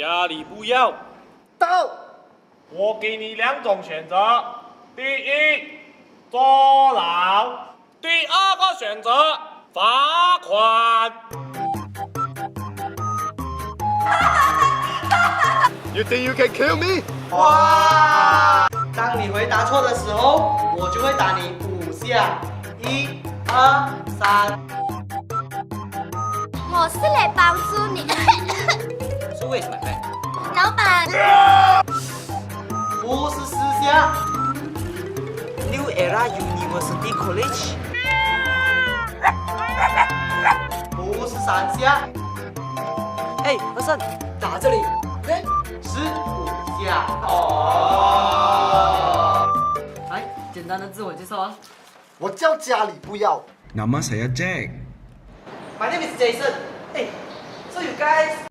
家里不要。到。我给你两种选择：第一，坐牢；第二个选择，罚款。You think you can kill me？哇！当你回答错的时候，我就会打你五下。一、二、三。我是来帮助你，Era University College。不是三下。哎，和尚，打这里。哎，十五下。哦。来，简单的自我介绍啊。我叫家里不要。Nama saya Jack. My name is Jason. Hey, so you guys